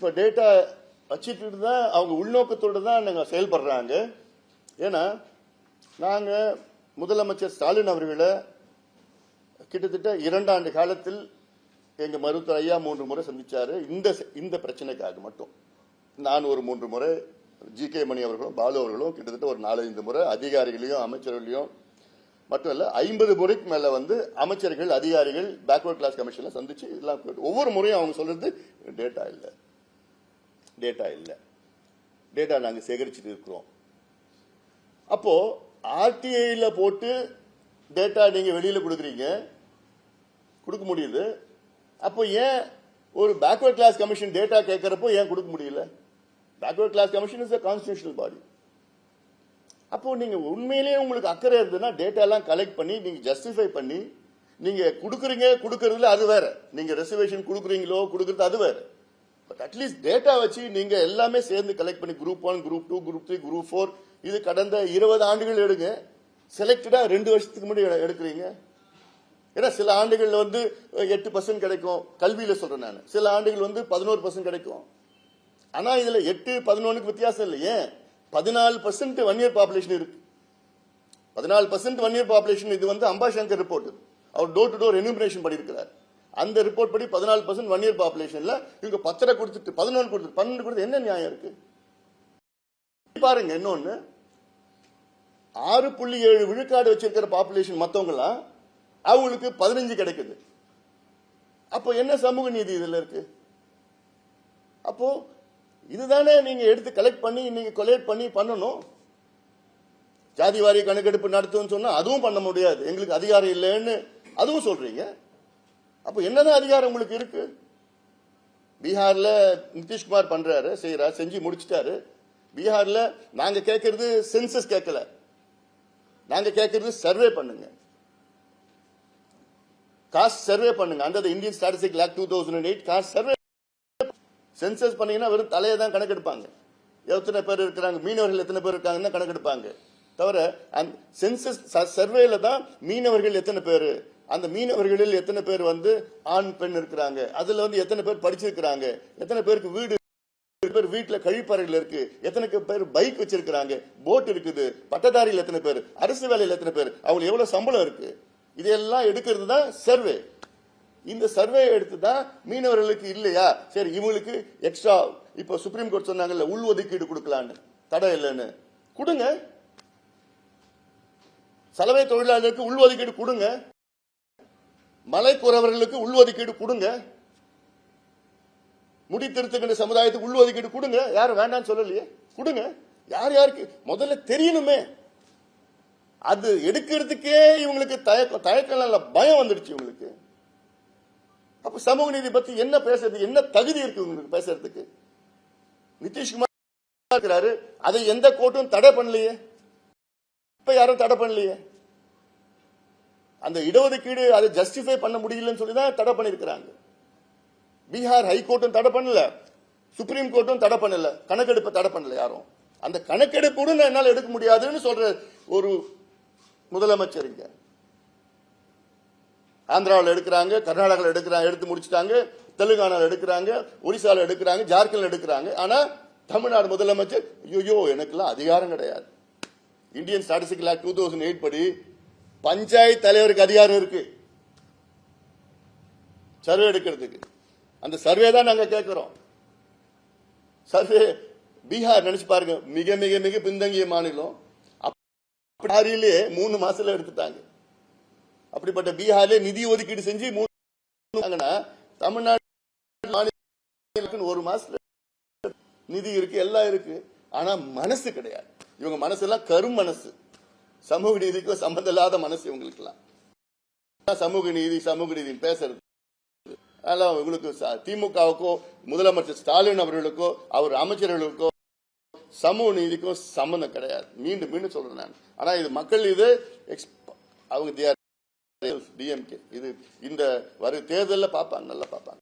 இப்போ டேட்டா வச்சுட்டு தான் அவங்க உள்நோக்கத்தோடு தான் நாங்கள் செயல்படுறாங்க. ஏன்னா நாங்கள் முதலமைச்சர் ஸ்டாலின் அவர்களை கிட்டத்தட்ட இரண்டாண்டு காலத்தில் எங்க மருத்துவர் ஐயா மூன்று முறை சந்திச்சாரு. இந்த இந்த பிரச்சனைக்காக மட்டும். நான் ஒரு மூன்று முறை ஜி கே மணி அவர்களும் பாலு அவர்களும் கிட்டத்தட்ட ஒரு நாலஞ்சு முறை அதிகாரிகளையும் அமைச்சர்களையும் மட்டும் இல்ல ஐம்பது முறைக்கு மேல வந்து அமைச்சர்கள் அதிகாரிகள் பேக்வர்ட் கிளாஸ் கமிஷன்ல சந்திச்சு எல்லாம் ஒவ்வொரு முறையும் அவங்க சொல்றது டேட்டா இல்லை. டேட்டா இல்லை. டேட்டா நாங்கள் சேகரிச்சுட்டு இருக்கிறோம். அப்போ ஆர்டிஐயில் போட்டு டேட்டா நீங்கள் வெளியில் கொடுக்குறீங்க. கொடுக்க முடியுது. அப்போ ஏன் ஒரு பேக்வர்ட் கிளாஸ் கமிஷன் டேட்டா கேட்குறப்போ ஏன் கொடுக்க முடியல? Backward class commission is constitutional body அப்போ நீங்கள் உண்மையிலேயே உங்களுக்கு அக்கறை இருந்ததுன்னா டேட்டாலாம் கலெக்ட் பண்ணி நீங்கள் ஜஸ்டிஃபை பண்ணி நீங்கள் கொடுக்குறீங்க கொடுக்கறதுல அது வேற. நீங்கள் ரெசர்வேஷன் கொடுக்குறீங்களோ கொடுக்குறது அது வேறு. பட் அட்லீஸ்ட் டேட்டா வச்சு நீங்க எல்லாமே சேர்ந்து கலெக்ட் பண்ணி group one group two group three group four இது கடந்த இருபது ஆண்டுகள் எடுங்க. செலக்டடா ரெண்டு வருஷத்துக்கு முன்னாடி எடுக்கிறீங்க. ஏன்னா சில ஆண்டுகள் வந்து எட்டு பர்சன்ட் கிடைக்கும். கல்வியில சொல்றேன் நான். சில ஆண்டுகள் வந்து பதினோரு பர்சன்ட் கிடைக்கும். ஆனா இதுல எட்டு பதினொன்னுக்கு வித்தியாசம் இல்லை. ஏன்? பதினாலு பர்சன்ட் ஒன் இயர் பாப்புலேஷன் இருக்கு. பதினாலு பர்சன்ட் ஒன் இயர் பாப்புலேஷன் இது வந்து அம்பாசங்கர் ரிப்போர்ட் அவர் டோர் டு டோர் எனுமரேஷன் பண்ணியிருக்கிறார் அந்த ரிப்போர்ட் படி பதினாலு பர்சன்ட் ஒன் இயர் பாப்புலேஷன்ல இவங்க பத்தரை கொடுத்துட்டு பதினொன்று கொடுத்து பன்னெண்டு கொடுத்து என்ன நியாயம் இருக்கு? பாருங்க இன்னொன்னு. ஆறு புள்ளி ஏழு விழுக்காடு வச்சிருக்கிற பாப்புலேஷன் மத்தவங்கலாம் அவங்களுக்கு பதினஞ்சு கிடைக்குது. அப்போ என்ன சமூக நீதி இதுல இருக்கு? அப்போ இதுதானே நீங்க எடுத்து கலெக்ட் பண்ணி நீங்க கொலேட் பண்ணி பண்ணணும். ஜாதி வாரிய கணக்கெடுப்பு நடத்துன்னு சொன்னா அதுவும் பண்ண முடியாது. எங்களுக்கு அதிகாரம் இல்லைன்னு அதுவும் சொல்றீங்க. அப்போ என்னதான் அதிகாரம் உங்களுக்கு இருக்கு? பீகார்ல நிதிஷ்குமார் பண்றாரு செய்யறாரு செஞ்சு முடிச்சிட்டாரு. பீகார்ல நாங்க கேட்கறது சென்சஸ் கேட்கல. நாங்க கேட்கறது சர்வே பண்ணுங்க. காஸ்ட் சர்வே பண்ணுங்க. அந்த Indian statistic lakh two thousand eight caste survey census பண்ணீங்கன்னா வெறும் தலையை தான் கணக்கெடுப்பாங்க. எத்தனை பேர் இருக்கிறாங்க? மீனவர்கள் எத்தனை பேர் இருக்காங்கன்னு கணக்கெடுப்பாங்க. தவிர அந்த சென்சஸ் சர்வேல தான் மீனவர்கள் எத்தனை பேர்? அந்த மீனவர்களில் எத்தனை பேர் வந்து ஆண் பெண் இருக்கிறாங்க? அதுல வந்து எத்தனை பேர் படிச்சிருக்கிறாங்க? எத்தனை பேருக்கு வீடு பேர் வீட்டுல கழிப்பறைகள் இருக்கு? எத்தனை பேர் பைக் வச்சிருக்கிறாங்க? போட் இருக்குது. பட்டதாரிகள் எத்தனை பேர்? அரசு வேலையில் எத்தனை பேர்? அவங்களுக்கு எவ்வளவு சம்பளம் இருக்கு? இதெல்லாம் எடுக்கிறது தான் சர்வே இந்த சர்வே எடுத்து தான் மீனவர்களுக்கு இல்லையா? சரி இவங்களுக்கு எக்ஸ்ட்ரா இப்போ சுப்ரீம் கோர்ட் சொன்னாங்கல்ல உள் ஒதுக்கீடு கொடுக்கலான்னு. தடை இல்லைன்னு. கொடுங்க. சலவை தொழிலாளர்களுக்கு உள் ஒதுக்கீடு கொடுங்க. மலைக்குறவர்களுக்கு உள்ஒதுக்கீடு கொடுங்க. முடி திருத்துக்கின்ற சமுதாயத்துக்கு உள்ஒதுக்கீடு கொடுங்க. யாரும் வேண்டாம்னு சொல்லலையே. கொடுங்க. யார் யாருக்கு? முதல்ல தெரியணுமே. அது எடுக்கிறதுக்கே இவங்களுக்கு தயக்கம் தயக்கம் நல்ல பயம் வந்துடுச்சு இவங்களுக்கு. அப்ப சமூக நீதி பத்தி என்ன பேசுறது? என்ன தகுதி இருக்கு உங்களுக்கு பேசுறதுக்கு? நிதிஷ்குமார் இருக்கிறாரு. அதை எந்த கோர்ட்டும் தடை பண்ணலையே. இப்ப யாரும் தடை பண்ணலையே? அந்த இடஒதுக்கீடு அதை ஜஸ்டிஃபை பண்ண முடியலன்னு சொல்லி தான் தடை பண்ணியிருக்கிறாங்க. பீகார் ஹைகோர்ட்டும் தடை பண்ணல. சுப்ரீம் கோர்ட்டும் தடை பண்ணல. கணக்கெடுப்பை தடை பண்ணல யாரும். அந்த கணக்கெடுப்பு கூட என்னால் எடுக்க முடியாதுன்னு சொல்ற ஒரு முதலமைச்சர் இங்க. ஆந்திராவில் எடுக்கிறாங்க கர்நாடகாவில் எடுக்கிறாங்க எடுத்து முடிச்சிட்டாங்க தெலுங்கானாவில் எடுக்கிறாங்க ஒரிசாவில் எடுக்கிறாங்க ஜார்க்கண்ட் எடுக்கிறாங்க. ஆனால் தமிழ்நாடு முதலமைச்சர் ஐயோ எனக்குலாம் அதிகாரம் கிடையாது. Indian statistical act two thousand eight படி பஞ்சாயத்து தலைவருக்கு அதிகாரம் இருக்கு. சர்வே எடுக்கிறதுக்கு. அந்த சர்வே தான் நாங்க கேட்கிறோம் சர்வே பீகார் நினைச்சு பாருங்க. மிக மிக மிக பின்தங்கிய மாநிலம். பீகாரிலே மூணு மாசத்துல எடுத்துட்டாங்க. அப்படிப்பட்ட பீகார்ல நிதி ஒதுக்கீடு செஞ்சு மூணு தமிழ்நாடு மாநிலத்துக்கு ஒரு மாசத்துல நிதி இருக்கு எல்லாம் இருக்கு. ஆனா மனசு கிடையாது. இவங்க மனசு எல்லாம் கரும் மனசு. சமூக நீதிக்கும் சம்பந்தம் இல்லாத மனசு இவங்களுக்கு சமூக நீதி சமூக நீதி பேசுறது. அதெல்லாம் உங்களுக்கு திமுகவுக்கோ முதலமைச்சர் ஸ்டாலின் அவர்களுக்கோ அவர் அமைச்சர்களுக்கோ சமூக நீதிக்கும் சம்பந்தம் கிடையாது. மீண்டும் மீண்டும் சொல்றேன் நான். ஆனா இது மக்கள் இது அவங்க டிஎம்கே இது இந்த வரும் தேர்தலில் பார்ப்பாங்க நல்லா பார்ப்பாங்க.